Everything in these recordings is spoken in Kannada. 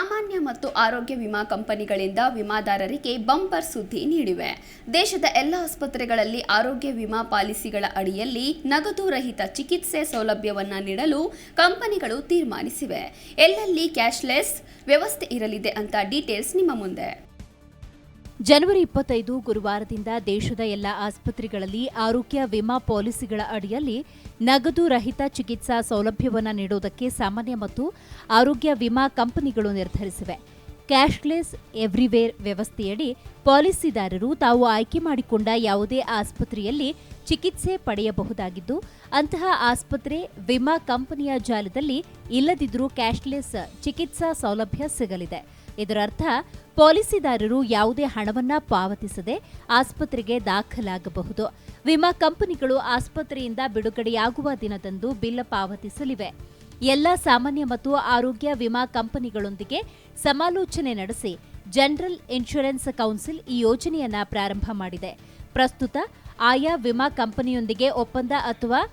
ಸಾಮಾನ್ಯ ಮತ್ತು ಆರೋಗ್ಯ ವಿಮಾ ಕಂಪನಿಗಳಿಂದ ವಿಮಾದಾರರಿಗೆ ಬಂಪರ್ ಸುದ್ದಿ ನೀಡಿವೆ. ದೇಶದ ಎಲ್ಲ ಆಸ್ಪತ್ರೆಗಳಲ್ಲಿ ಆರೋಗ್ಯ ವಿಮಾ ಪಾಲಿಸಿಗಳ ಅಡಿಯಲ್ಲಿ ನಗದು ರಹಿತ ಚಿಕಿತ್ಸೆ ಸೌಲಭ್ಯವನ್ನು ನೀಡಲು ಕಂಪನಿಗಳು ತೀರ್ಮಾನಿಸಿವೆ. ಎಲ್ಲೆಲ್ಲಿ ಕ್ಯಾಶ್ಲೆಸ್ ವ್ಯವಸ್ಥೆ ಇರಲಿದೆ ಅಂತ ಡೀಟೇಲ್ಸ್ ನಿಮ್ಮ ಮುಂದೆ. ಜನವರಿ ಇಪ್ಪತ್ತೈದು ಗುರುವಾರದಿಂದ ದೇಶದ ಎಲ್ಲ ಆಸ್ಪತ್ರೆಗಳಲ್ಲಿ ಆರೋಗ್ಯ ವಿಮಾ ಪಾಲಿಸಿಗಳ ಅಡಿಯಲ್ಲಿ ನಗದು ರಹಿತ ಚಿಕಿತ್ಸಾ ಸೌಲಭ್ಯವನ್ನು ನೀಡುವುದಕ್ಕೆ ಸಾಮಾನ್ಯ ಮತ್ತು ಆರೋಗ್ಯ ವಿಮಾ ಕಂಪನಿಗಳು ನಿರ್ಧರಿಸಿವೆ. ಕ್ಯಾಶ್ಲೆಸ್ ಎವ್ರಿವೇರ್ ವ್ಯವಸ್ಥೆಯಡಿ ಪಾಲಿಸಿದಾರರು ತಾವು ಆಯ್ಕೆ ಮಾಡಿಕೊಂಡ ಯಾವುದೇ ಆಸ್ಪತ್ರೆಯಲ್ಲಿ ಚಿಕಿತ್ಸೆ ಪಡೆಯಬಹುದಾಗಿದ್ದು, ಅಂತಹ ಆಸ್ಪತ್ರೆ ವಿಮಾ ಕಂಪನಿಯ ಜಾಲದಲ್ಲಿ ಇಲ್ಲದಿದ್ದರೂ ಕ್ಯಾಶ್ಲೆಸ್ ಚಿಕಿತ್ಸಾ ಸೌಲಭ್ಯ ಸಿಗಲಿದೆ. ಇದರರ್ಥ, ಪಾಲಿಸಿದಾರರು ಯಾವುದೇ ಹಣವನ್ನ ಪಾವತಿಸದೆ ಆಸ್ಪತ್ರೆಗೆ ದಾಖಲಾಗಬಹುದು. ವಿಮಾ ಕಂಪನಿಗಳು ಆಸ್ಪತ್ರೆಯಿಂದ ಬಿಡುಗಡೆಯಾಗುವ ದಿನದಂದು ಬಿಲ್ ಪಾವತಿಸಲಿವೆ. ಎಲ್ಲ ಸಾಮಾನ್ಯ ಮತ್ತು ಆರೋಗ್ಯ ವಿಮಾ ಕಂಪನಿಗಳೊಂದಿಗೆ ಸಮಾಲೋಚನೆ ನಡೆಸಿ ಜನರಲ್ ಇನ್ಶೂರೆನ್ಸ್ ಕೌನ್ಸಿಲ್ ಈ ಯೋಜನೆಯನ್ನ ಪ್ರಾರಂಭ ಮಾಡಿದೆ. ಪ್ರಸ್ತುತ ಆಯಾ ವಿಮಾ ಕಂಪನಿಯೊಂದಿಗೆ ಒಪ್ಪಂದ ಅಥವಾ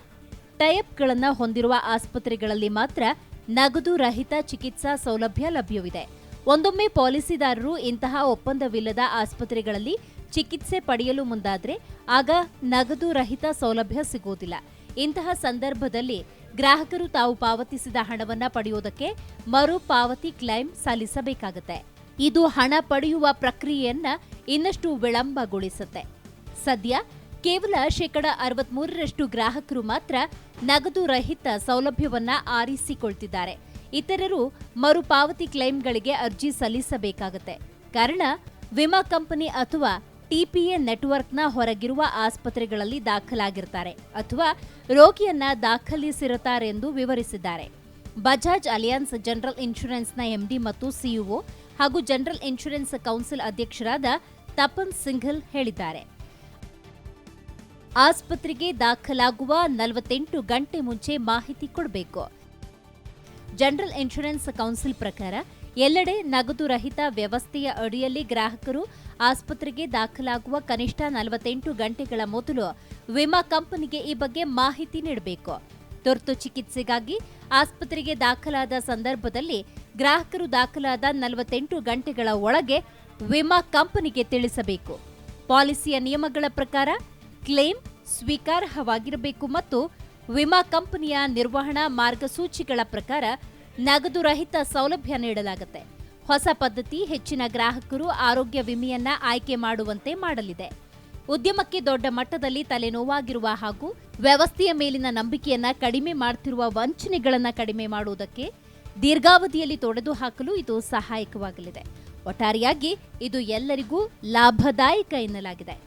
ಟೈಪ್ಗಳನ್ನು ಹೊಂದಿರುವ ಆಸ್ಪತ್ರೆಗಳಲ್ಲಿ ಮಾತ್ರ ನಗದು ರಹಿತ ಚಿಕಿತ್ಸಾ ಸೌಲಭ್ಯ ಲಭ್ಯವಿದೆ. ಒಂದೊಮ್ಮೆ ಪಾಲಿಸಿದಾರರು ಇಂತಹ ಒಪ್ಪಂದವಿಲ್ಲದ ಆಸ್ಪತ್ರೆಗಳಲ್ಲಿ ಚಿಕಿತ್ಸೆ ಪಡೆಯಲು ಮುಂದಾದರೆ ಆಗ ನಗದು ರಹಿತ ಸೌಲಭ್ಯ ಸಿಗುವುದಿಲ್ಲ. ಇಂತಹ ಸಂದರ್ಭದಲ್ಲಿ ಗ್ರಾಹಕರು ತಾವು ಪಾವತಿಸಿದ ಹಣವನ್ನು ಪಡೆಯುವುದಕ್ಕೆ ಮರುಪಾವತಿ ಕ್ಲೈಮ್ ಸಲ್ಲಿಸಬೇಕಾಗುತ್ತೆ. ಇದು ಹಣ ಪಡೆಯುವ ಪ್ರಕ್ರಿಯೆಯನ್ನ ಇನ್ನಷ್ಟು ವಿಳಂಬಗೊಳಿಸುತ್ತೆ. ಸದ್ಯ ಕೇವಲ ಶೇಕಡ ಅರವತ್ಮೂರರಷ್ಟು ಗ್ರಾಹಕರು ಮಾತ್ರ ನಗದು ರಹಿತ ಸೌಲಭ್ಯವನ್ನ ಆರಿಸಿಕೊಳ್ತಿದ್ದಾರೆ. ಇತರರು ಮರುಪಾವತಿ ಕ್ಲೈಮ್ಗಳಿಗೆ ಅರ್ಜಿ ಸಲ್ಲಿಸಬೇಕಾಗುತ್ತೆ. ಕಾರಣ, ವಿಮಾ ಕಂಪನಿ ಅಥವಾ ಟಿಪಿಎ ನೆಟ್ವರ್ಕ್ನ ಹೊರಗಿರುವ ಆಸ್ಪತ್ರೆಗಳಲ್ಲಿ ದಾಖಲಾಗಿರ್ತಾರೆ ಅಥವಾ ರೋಗಿಯನ್ನ ದಾಖಲಿಸಿರುತ್ತಾರೆ ಎಂದು ವಿವರಿಸಿದ್ದಾರೆ. ಬಜಾಜ್ ಅಲಿಯಾನ್ಸ್ ಜನರಲ್ ಇನ್ಶೂರೆನ್ಸ್ನ ಎಂಡಿ ಮತ್ತು ಸಿಇಒ ಹಾಗೂ ಜನರಲ್ ಇನ್ಶೂರೆನ್ಸ್ ಕೌನ್ಸಿಲ್ ಅಧ್ಯಕ್ಷರಾದ ತಪನ್ ಸಿಂಘಲ್ ಹೇಳಿದ್ದಾರೆ. ಆಸ್ಪತ್ರೆಗೆ ದಾಖಲಾಗುವ ನಲವತ್ತೆಂಟು ಗಂಟೆ ಮುಂಚೆ ಮಾಹಿತಿ ಕೊಡಬೇಕು. ಜನರಲ್ ಇನ್ಶೂರೆನ್ಸ್ ಕೌನ್ಸಿಲ್ ಪ್ರಕಾರ ಎಲ್ಲೆಡೆ ನಗದು ರಹಿತ ವ್ಯವಸ್ಥೆಯ ಅಡಿಯಲ್ಲಿ ಗ್ರಾಹಕರು ಆಸ್ಪತ್ರೆಗೆ ದಾಖಲಾಗುವ ಕನಿಷ್ಠ ನಲವತ್ತೆಂಟು ಗಂಟೆಗಳ ಮೊದಲು ವಿಮಾ ಕಂಪನಿಗೆ ಈ ಬಗ್ಗೆ ಮಾಹಿತಿ ನೀಡಬೇಕು. ತುರ್ತು ಚಿಕಿತ್ಸೆಗಾಗಿ ಆಸ್ಪತ್ರೆಗೆ ದಾಖಲಾದ ಸಂದರ್ಭದಲ್ಲಿ ಗ್ರಾಹಕರು ದಾಖಲಾದ ನಲವತ್ತೆಂಟು ಗಂಟೆಗಳ ಒಳಗೆ ವಿಮಾ ಕಂಪನಿಗೆ ತಿಳಿಸಬೇಕು. ಪಾಲಿಸಿಯ ನಿಯಮಗಳ ಪ್ರಕಾರ ಕ್ಲೇಮ್ ಸ್ವೀಕಾರಾರ್ಹವಾಗಿರಬೇಕು ಮತ್ತು ವಿಮಾ ಕಂಪನಿಯ ನಿರ್ವಹಣಾ ಮಾರ್ಗಸೂಚಿಗಳ ಪ್ರಕಾರ ನಗದು ರಹಿತ ಸೌಲಭ್ಯ ನೀಡಲಾಗುತ್ತೆ. ಹೊಸ ಪದ್ಧತಿ, ಹೆಚ್ಚಿನ ಗ್ರಾಹಕರು ಆರೋಗ್ಯ ವಿಮೆಯನ್ನ ಆಯ್ಕೆ ಮಾಡುವಂತೆ ಮಾಡಲಿದೆ. ಉದ್ಯಮಕ್ಕೆ ದೊಡ್ಡ ಮಟ್ಟದಲ್ಲಿ ತಲೆನೋವಾಗಿರುವ ಹಾಗೂ ವ್ಯವಸ್ಥೆಯ ಮೇಲಿನ ನಂಬಿಕೆಯನ್ನ ಕಡಿಮೆ ಮಾಡ್ತಿರುವ ವಂಚನೆಗಳನ್ನು ಕಡಿಮೆ ಮಾಡುವುದಕ್ಕೆ ದೀರ್ಘಾವಧಿಯಲ್ಲಿ ತೊಡೆದು ಹಾಕಲು ಇದು ಸಹಾಯಕವಾಗಲಿದೆ. ಒಟ್ಟಾರೆಯಾಗಿ ಇದು ಎಲ್ಲರಿಗೂ ಲಾಭದಾಯಕ ಎನ್ನಲಾಗಿದೆ.